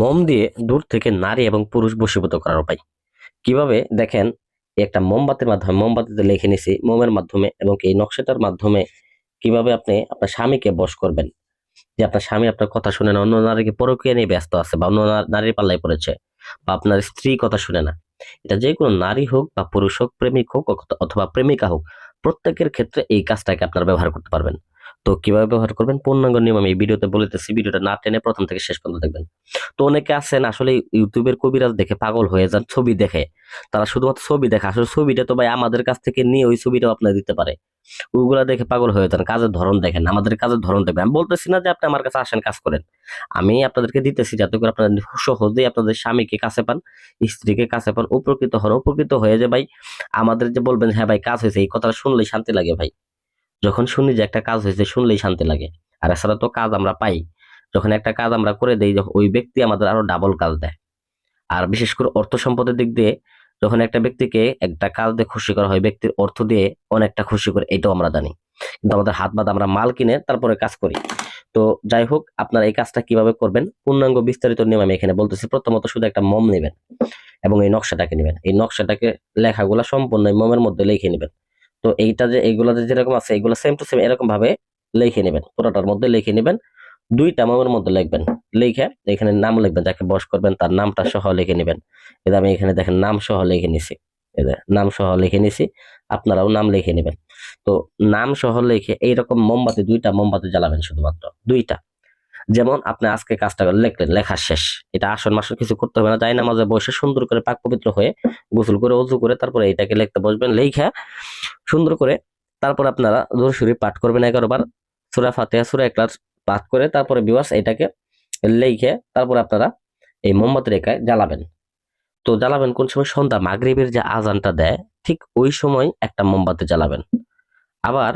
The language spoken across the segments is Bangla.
মোম দিয়ে দূর থেকে নারী এবং পুরুষ বশীভূত করার উপায়। কীভাবে? দেখেন, একটা মোমবাতির মাধ্যমে, মোমবাতিতে লিখে নিছি, মোমের মাধ্যমে এবং এই নকশাটার মাধ্যমে কীভাবে আপনি আপনার স্বামীকে বশ করবেন। যে আপনার স্বামী আপনার কথা শুনে না, অন্য নারীকে পরকীয়া নিয়ে ব্যস্ত আছে বা অন্য নারীর পাল্লায় পড়েছে বা আপনার স্ত্রী কথা শুনে না। এটা যে কোনো নারী হোক বা পুরুষ হোক, প্রেমিক হোক অথবা প্রেমিকা হোক, প্রত্যেকের ক্ষেত্রে এই কাজটাকে আপনারা ব্যবহার করতে পারবেন। তো কীভাবে ব্যবহার করবেন? পূর্ণাঙ্গ নিয়ম আমি এই ভিডিওতে বলেতেছি ভিডিওটা না টেনে প্রথম থেকে শেষ পর্যন্ত দেখবেন। তো অনেকে আছেন, আসলে ইউটিউবের কবিরাজ দেখে পাগল হয়ে যান ছবি দেখে। তারা শুধুমাত্র ছবি দেখে, আসলে ছবিটা তো ভাই আমাদের কাছ থেকে নিয়ে ওই ছবিটাও আপনার দিতে পারে। ওগুলা দেখে পাগল হয়ে যান, কাজের ধরন দেখেন, আমাদের কাজের ধরন দেখবেন। আমি বলতেছি না যে আপনি আমার কাছে আসেন, কাজ করেন। আমি আপনাদেরকে দিতেছি যাতে করে আপনার সহজেই আপনাদের স্বামীকে কাছে পান, স্ত্রীকে কাছে পান, উপকৃত হন। উপকৃত হয়ে যে ভাই আমাদের যে বলবেন হ্যাঁ ভাই, কাজ হয়েছে, এই কথাটা শুনলেই শান্তি লাগে ভাই। যখন শুনি যে একটা কাজ হয়েছে, শুনলেই শান্তি লাগে। আর এছাড়া তো কাজ আমরা পাই। যখন একটা কাজ আমরা করে দেই ওই ব্যক্তি আমাদের আরও ডাবল কাজ দেয়। আর বিশেষ করে অর্থ সম্পদের দিক দিয়ে, যখন একটা ব্যক্তিকে একটা কাজ দিয়ে খুশি করা হয়, ব্যক্তির অর্থ দিয়ে অনেকটা খুশি করে, এটাও আমরা জানি। কিন্তু আমাদের হাত বাদ আমরা মাল কিনে তারপরে কাজ করি। তো যাই হোক, আপনারা এই কাজটা কীভাবে করবেন? পূর্ণাঙ্গ বিস্তারিত নিয়ম আমি এখানে বলতেছি। প্রথমত শুধু একটা মম নেবেন এবং এই নকশাটাকে নেবেন। এই নকশাটাকে লেখাগুলা সম্পূর্ণ মমের মধ্যে লিখে নেবেন। তো এইটা যে এইগুলা যে যেরকম আছে, এইগুলো সেম টু সেম এরকম ভাবে লিখে নেবেন। পুরোটার মধ্যে লিখে নেবেন। দুইটা মমের মধ্যে লিখবেন। লিখে এখানে নাম লিখবেন, যাকে বস করবেন তার নামটা সহ লিখে নেবেন। এটা আমি এখানে দেখেন নাম সহ লিখে নিছি। নাম সহ লিখে নিছি, আপনারাও নাম লিখে নেবেন। তো নাম সহ লিখে এইরকম মোমবাতি, দুইটা মোমবাতি জ্বালাবেন শুধুমাত্র। দুইটা। যেমন আপনি আজকে কাজটা লিখলেন, লেখা শেষ। এটা আসন মাসন কিছু করতে হবে না, যাই নামাজে বসে সুন্দর করে পাক পবিত্র হয়ে গোসল করে অজু করে তারপরে এইটাকে লিখতে বসবেন, লেখা সুন্দর করে তারপর আপনারা দরশুরি পাঠ করবেন এগারো বার। সুরা ফাতেহা, সুরা একলাস পাঠ করে তারপরে বিবাস এটাকে লিখে তারপর আপনারা এই মোমবাতি রেখায় জ্বালাবেন। তো জ্বালাবেন কোন সময়? সন্ধ্যা মাগরিবের যে আজানটা দেয়, ঠিক ওই সময় একটা মোমবাতি জ্বালাবেন। আবার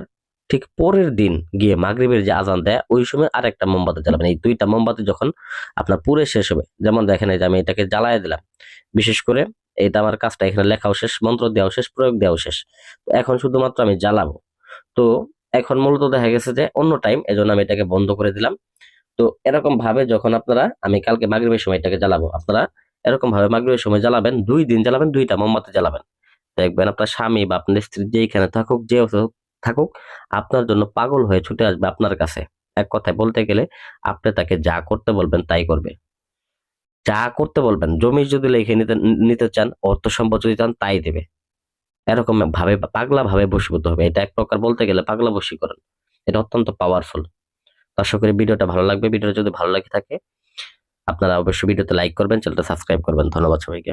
ঠিক পরের দিন গিয়ে মাগরিবের যে আজান দেয়, ওই সময় আর একটা মোমবাতি জ্বালাবেন। এই দুইটা মোমবাতি যখন আপনার পুরে শেষ হবে, যেমন দেখেন এই যে আমি এটাকে জ্বালায় দিলাম, বিশেষ করে এটা আমার কাজটা এখানে লেখাও শেষ, মন্ত্র দেওয়াও শেষ, প্রয়োগ দেওয়াও শেষ। তো এখন শুধুমাত্র আমি জ্বালাবো। তো এখন মূলত দেখা গেছে যে অন্য টাইম এজন্য আমি এটাকে বন্ধ করে দিলাম। তো এরকম ভাবে যখন আপনারা, আমি কালকে মাগরিবের সময় এটাকে জ্বালাবো, আপনারা এরকম ভাবে মাগরিবের সময় জ্বালাবেন, দুই দিন জ্বালাবেন, দুইটা মোমবাতি জ্বালাবেন। দেখবেন আপনার স্বামী বা আপনার স্ত্রী যেখানে থাকুক, যে থাকুক, আপনার জন্য পাগল হয়ে ছুটে আসবে আপনার কাছে। এক কথায় বলতে গেলে আপনি তাকে যা করতে বলবেন তাই করবে। যা করতে বলবেন, জমি যদি লিখে নিতে নিতে চান, অর্থ সম্পদ যদি চান, তাই দেবে। এরকম ভাবে, পাগলা ভাবে বশীভূত হবে। এটা এক প্রকার বলতে গেলে পাগলা বশীকরণ। এটা অত্যন্ত পাওয়ারফুল আশা করি ভিডিওটা ভালো লাগবে, ভিডিওটা যদি ভালো লাগে থাকে, আপনারা অবশ্যই ভিডিওতে লাইক করবেন, চ্যানেলটা সাবস্ক্রাইব করবেন। ধন্যবাদ সবাইকে।